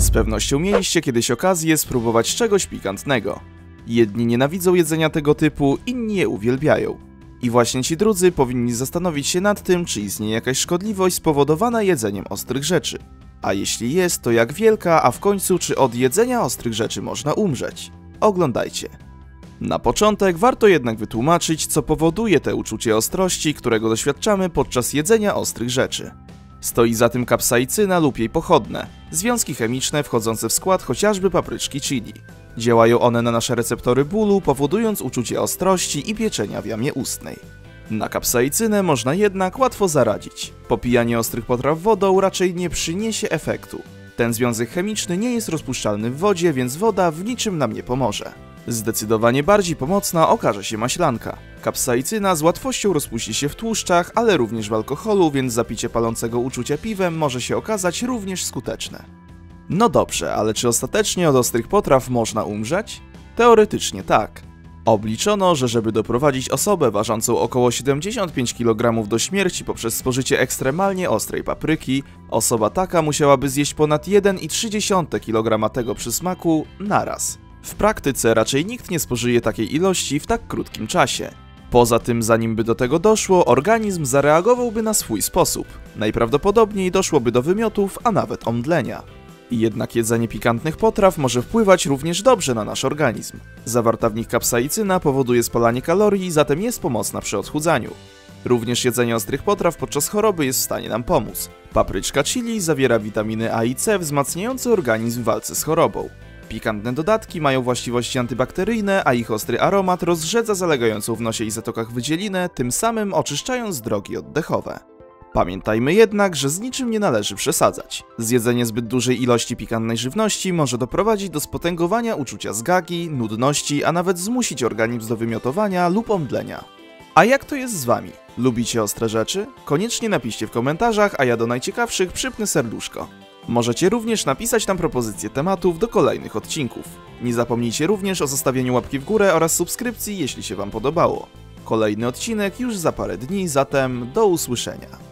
Z pewnością mieliście kiedyś okazję spróbować czegoś pikantnego. Jedni nienawidzą jedzenia tego typu, inni je uwielbiają. I właśnie ci drudzy powinni zastanowić się nad tym, czy istnieje jakaś szkodliwość spowodowana jedzeniem ostrych rzeczy. A jeśli jest, to jak wielka, a w końcu czy od jedzenia ostrych rzeczy można umrzeć? Oglądajcie. Na początek warto jednak wytłumaczyć, co powoduje te uczucie ostrości, którego doświadczamy podczas jedzenia ostrych rzeczy. Stoi za tym kapsaicyna lub jej pochodne, związki chemiczne wchodzące w skład chociażby papryczki chili. Działają one na nasze receptory bólu, powodując uczucie ostrości i pieczenia w jamie ustnej. Na kapsaicynę można jednak łatwo zaradzić. Popijanie ostrych potraw wodą raczej nie przyniesie efektu. Ten związek chemiczny nie jest rozpuszczalny w wodzie, więc woda w niczym nam nie pomoże. Zdecydowanie bardziej pomocna okaże się maślanka. Kapsaicyna z łatwością rozpuści się w tłuszczach, ale również w alkoholu, więc zapicie palącego uczucia piwem może się okazać również skuteczne. No dobrze, ale czy ostatecznie od ostrych potraw można umrzeć? Teoretycznie tak. Obliczono, że żeby doprowadzić osobę ważącą około 75 kg do śmierci poprzez spożycie ekstremalnie ostrej papryki, osoba taka musiałaby zjeść ponad 1,3 kg tego przysmaku naraz. W praktyce raczej nikt nie spożyje takiej ilości w tak krótkim czasie. Poza tym, zanim by do tego doszło, organizm zareagowałby na swój sposób. Najprawdopodobniej doszłoby do wymiotów, a nawet omdlenia. Jednak jedzenie pikantnych potraw może wpływać również dobrze na nasz organizm. Zawarta w nich kapsaicyna powoduje spalanie kalorii, zatem jest pomocna przy odchudzaniu. Również jedzenie ostrych potraw podczas choroby jest w stanie nam pomóc. Papryczka chili zawiera witaminy A i C wzmacniające organizm w walce z chorobą. Pikantne dodatki mają właściwości antybakteryjne, a ich ostry aromat rozrzedza zalegającą w nosie i zatokach wydzielinę, tym samym oczyszczając drogi oddechowe. Pamiętajmy jednak, że z niczym nie należy przesadzać. Zjedzenie zbyt dużej ilości pikantnej żywności może doprowadzić do spotęgowania uczucia zgagi, nudności, a nawet zmusić organizm do wymiotowania lub omdlenia. A jak to jest z wami? Lubicie ostre rzeczy? Koniecznie napiszcie w komentarzach, a ja do najciekawszych przypnę serduszko. Możecie również napisać tam propozycje tematów do kolejnych odcinków. Nie zapomnijcie również o zostawieniu łapki w górę oraz subskrypcji, jeśli się wam podobało. Kolejny odcinek już za parę dni, zatem do usłyszenia.